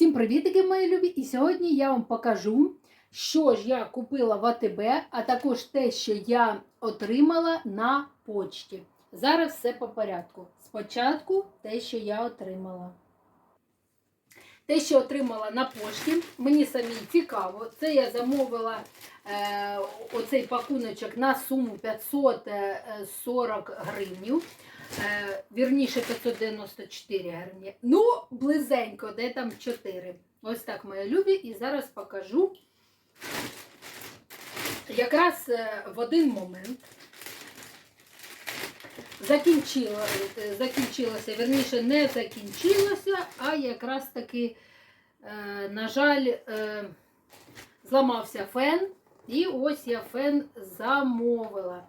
Всім привітики, мої любі! І сьогодні я вам покажу, що ж я купила в АТБ, а також те, що я отримала на почті. Зараз все по порядку. Спочатку те, що я отримала. Те, що отримала на пошті, мені самі цікаво. Це я замовила е, оцей пакуночок на суму 540 гривнів. Е, вірніше 594 гривні. Ну, близенько, де там 4. Ось так, мої любі. І зараз покажу. Якраз е, в один момент закінчила, е, закінчилося, вірніше, не закінчилося, а якраз таки, е, на жаль, е, зламався фен. І ось я фен замовила.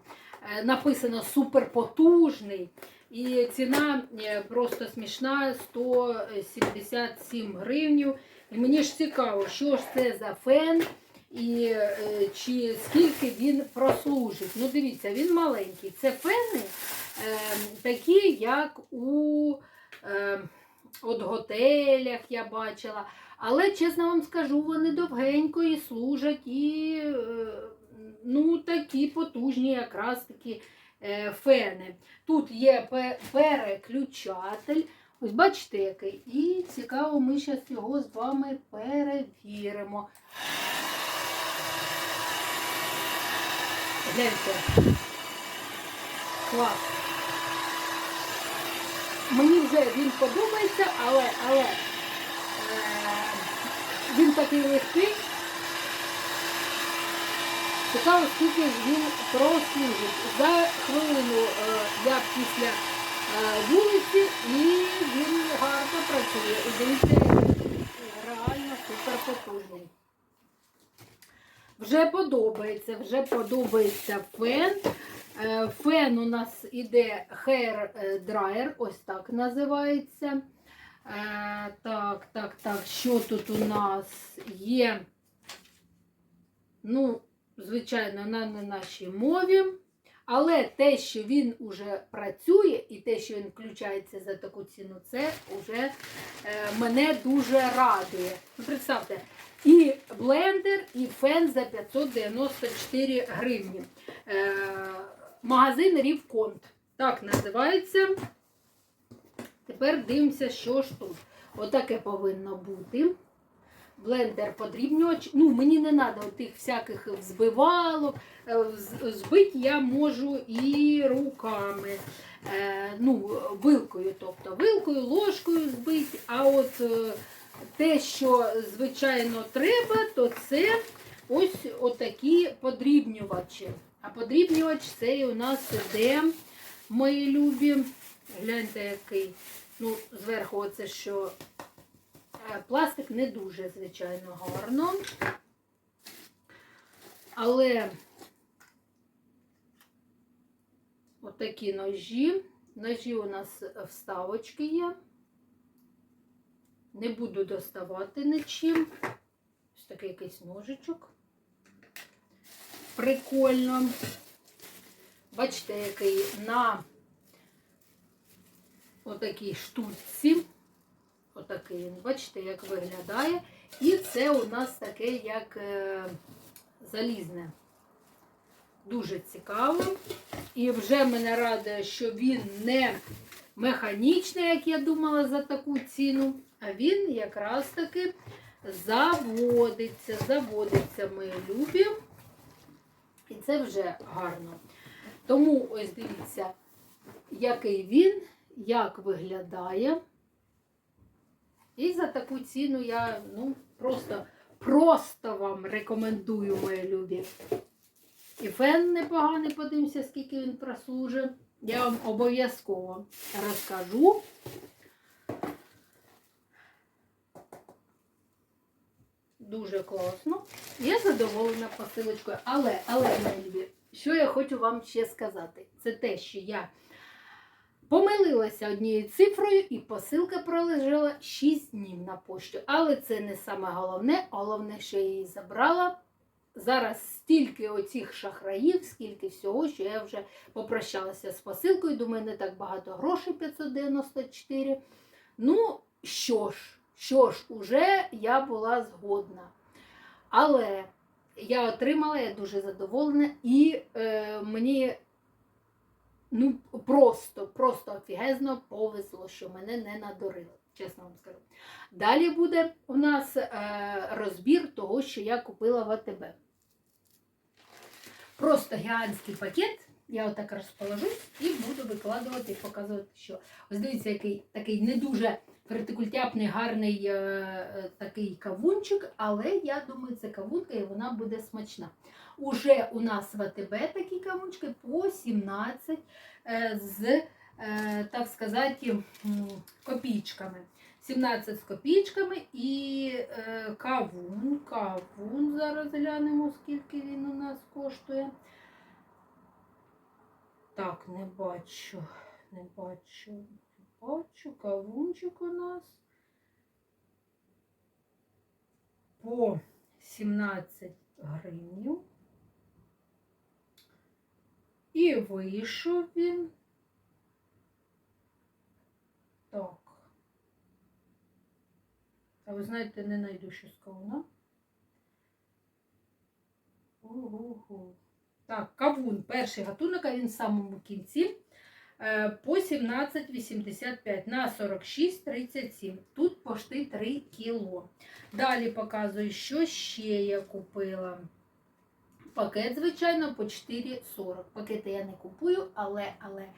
Е, Написано суперпотужний. І ціна е, просто смішна 177 гривнів. І мені ж цікаво, що ж це за фен і е, чи скільки він прослужить. Ну, дивіться, він маленький. Це фени е, такі, як у е, от готелях я бачила. Але, чесно вам скажу, вони довгенько і служать, і е, ну, такі потужні якраз такі е, фени. Тут є переключатель. Ось бачите який. І цікаво, ми зараз його з вами перевіримо. Гляньте. Клас. Мені вже він подобається, але, але е, він такий легкий. Цікаво, скільки він прослужить. За хвилину е, я після е, вулиці і він гарно працює. І дивіться, Вже подобається, вже подобається фен. Е, Фен у нас іде Hair Dryer, ось так називається. Е, Так, так, так, що тут у нас є? Ну, звичайно, на не нашій мові. Але те, що він уже працює, і те, що він включається за таку ціну, це вже е, мене дуже радує. Ну, представте, і блендер, і фен за 594 гривні. Е, магазин Рівконт. Так називається. Тепер дивимося, що ж тут. Отаке повинно бути. Блендер подрібнювач. Ну, мені не треба тих всяких взбивалок. Е, Збити я можу і руками. Е, ну, вилкою, тобто вилкою, ложкою збити. А от те, що звичайно треба, то це ось отакі подрібнювачі. А подрібнювач цей у нас іде, мої любі. Гляньте, який. Ну, зверху оце що Е, Пластик не дуже, звичайно, гарно. Але отакі ножі. Ножі у нас вставочки є. Не буду доставати нічим. Ось такий якийсь ножичок. Прикольно. Бачите, який на отакій штучці. Отакий він, бачите, як виглядає. І це у нас таке, як е, залізне. Дуже цікаво. І вже мене радує, що він не механічний, як я думала, за таку ціну. А він якраз таки заводиться, заводиться, мої любі. І це вже гарно. Тому ось дивіться, який він, як виглядає. І за таку ціну я ну, просто, просто вам рекомендую, мої любі. І фен непоганий, подивимося, скільки він прослужить. Я вам обов'язково розкажу. Дуже класно. Я задоволена посилочкою. Але, але, любі, що я хочу вам ще сказати? Це те, що я Помилилася однією цифрою і посилка пролежала 6 днів на пошті. Але це не саме головне. Головне, що я її забрала. Зараз стільки оцих шахраїв, скільки всього, що я вже попрощалася з посилкою. Думаю, не так багато грошей 594. Ну, що ж, Що ж, уже я була згодна. Але я отримала, я дуже задоволена, і е, мені ну, просто, просто офігезно повезло, що мене не надурили, чесно вам скажу. Далі буде у нас е, розбір того, що я купила в АТБ. Просто гігантський пакет. Я отак розположусь і буду викладувати і показувати, що. Ось дивіться, який такий не дуже фертикультяпний, гарний е, е, такий кавунчик, але я думаю, це кавунка і вона буде смачна. Уже у нас в АТБ такі кавунчики по 17 е, з, е, так сказати, копійками. 17 з копійками і е, кавун. Кавун. Зараз глянемо, скільки він у нас коштує. Так, не бачу, не бачу, не бачу. Кавунчик у нас по 17 гривень. І вийшов він. Так. А ви знаєте, не знайду щось кавуна. Ого-го. Так, кавун, перший гатунок, а він в самому кінці. е, По 17,85 на 46,37. Тут пошти 3 кіло. Далі показую, що ще я купила. Пакет, звичайно, по 4,40. Пакети я не купую, але, але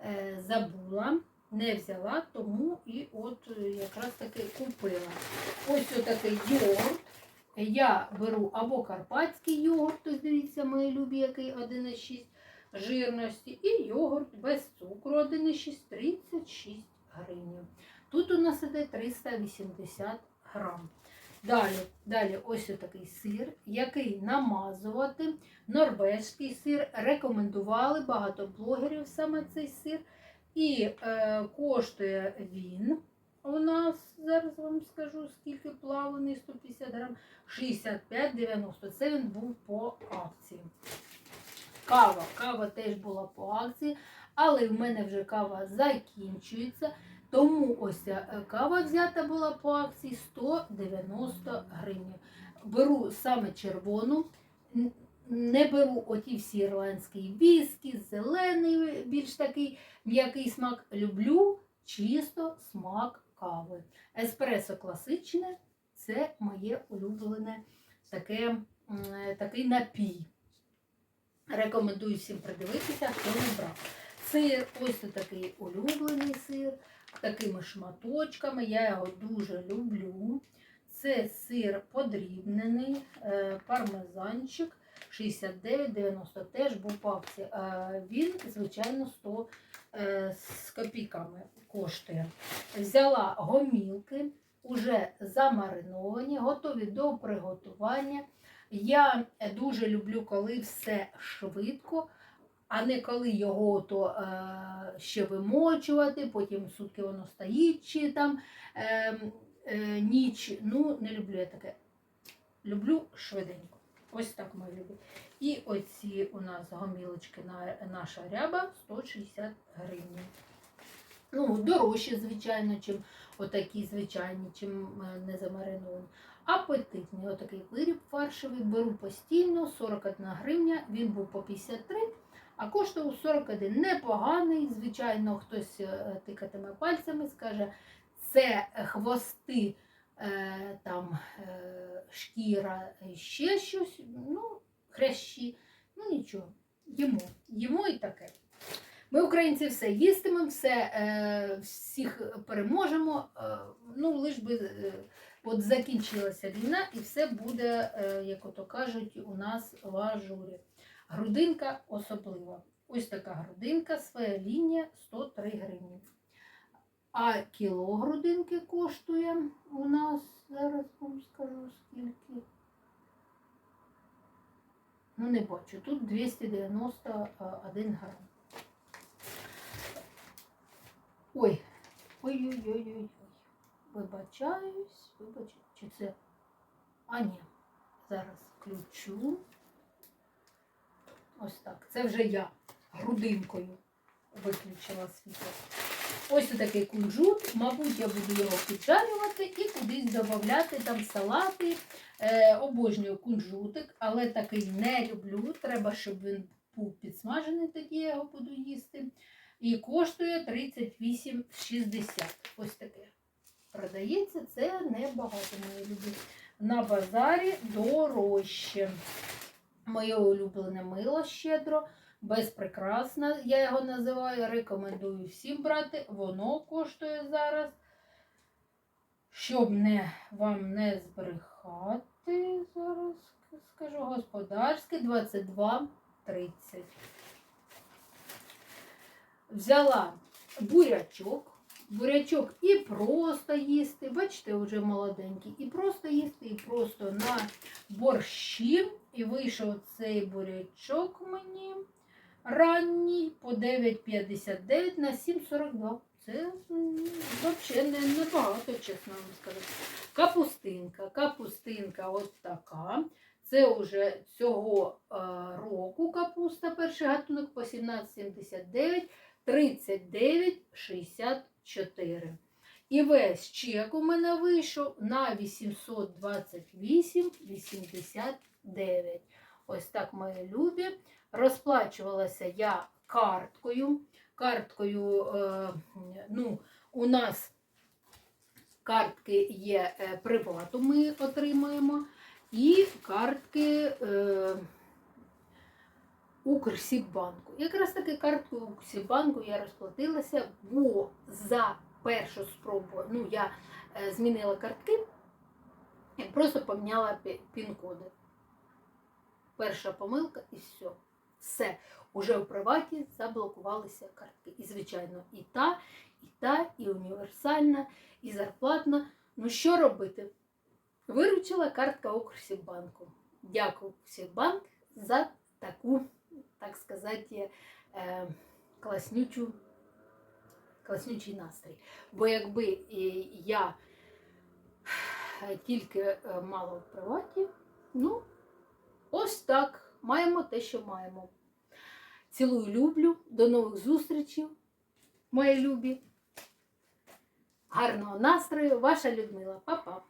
е, забула, не взяла, тому і от е, якраз таки купила. Ось отакий йогурт. Я беру або карпатський йогурт, ось дивіться, мої любі, який 1,6 жирності, і йогурт без цукру 1,6 36 гривень. Тут у нас іде 380 грам. Далі, далі ось такий сир, який намазувати. Норвезький сир. Рекомендували багато блогерів саме цей сир. І е, коштує він у нас, зараз вам скажу, скільки плавлений 150 грам, 65,90. Це він був по акції. Кава. Кава теж була по акції, але в мене вже кава закінчується. Тому ось е, кава взята була по акції 190 гривень. Беру саме червону, не беру оті всі ірландські віскі, зелений, більш такий м'який смак. Люблю чисто смак кави. Еспресо класичне це моє улюблене таке, такий напій. Рекомендую всім придивитися, хто не брав. Сир, ось такий улюблений сир, такими шматочками. Я його дуже люблю. Це сир подрібнений, е, пармезанчик 69,90 теж був. Е, Він, звичайно, 100 е, з копійками коштує. Взяла гомілки, уже замариновані, готові до приготування. Я дуже люблю, коли все швидко, а не коли його то е, ще вимочувати, потім сутки воно стоїть чи там е, е, ніч. Ну, не люблю я таке. Люблю швиденько. Ось так ми любимо. І оці у нас гомілочки на наша ряба 160 гривень. Ну, дорожче, звичайно, чим отакі звичайні, чим е, не замариновані. Апетитний отакий виріб фаршевий беру постійно, 41 гривня, він був по 53, а коштував 41. Непоганий, звичайно, хтось е, тикатиме пальцями, скаже, це хвости, там, е, шкіра, ще щось, ну, хрящі, ну нічого, їмо, їмо і таке. Ми, українці, все їстимемо, все, е, всіх переможемо, е, ну, лиш би е, от закінчилася війна і все буде, е, як ото кажуть, у нас в ажурі. Грудинка особлива. Ось така грудинка, своя лінія 103 гривні. А кіло грудинки коштує у нас, зараз вам скажу скільки. Ну, не бачу, тут 291 грам. Ой, ой-ой-ой-ой. Вибачаюсь, вибачаюсь. Чи це. А, ні. Зараз включу. Ось так. Це вже я грудинкою виключила світло. Ось такий кунжут. Мабуть, я буду його піджарювати і кудись додати там салати. Е, обожнюю кунжутик, але такий не люблю. Треба, щоб він був підсмажений, тоді я його буду їсти. І коштує 38,60. Ось таке. Продається це небагато, мої любі. На базарі дорожче. Моє улюблене мило щедро, безпрекрасне, я його називаю. Рекомендую всім брати. Воно коштує зараз. Щоб не, вам не збрехати, зараз скажу господарське 22,30. Взяла бурячок. Бурячок і просто їсти. Бачите, вже молоденький. І просто їсти, і просто на борщі. І вийшов цей бурячок мені ранній по 9,59 на 7,42. Це взагалі не, небагато, чесно вам сказати. Капустинка. Капустинка от така. Це вже цього е, року капуста, перший гатунок по 17,79, 39,64. І весь чек у мене вийшов на 828,89. Ось так мої любі. Розплачувалася я карткою. Карткою, е, ну, у нас картки є е, привату, ми отримаємо, і картки е, Укрсібанку. Якраз таки карткою Укрсібанку я розплатилася, бо за першу спробу ну, я змінила картки і просто поміняла пін-коди. Перша помилка і все. Все. Уже в приваті заблокувалися картки. І, звичайно, і та, і та, і універсальна, і зарплатна. Ну що робити? Виручила картка Укрсібанку. Дякую Укрсібанк за таку, так сказати, е, класнючу, класнючий настрій. Бо якби е, я е, тільки мала в приваті, ну, ось так. Маємо те, що маємо. Цілую, люблю. До нових зустрічей, мої любі. Гарного настрою, ваша Людмила. Па-па.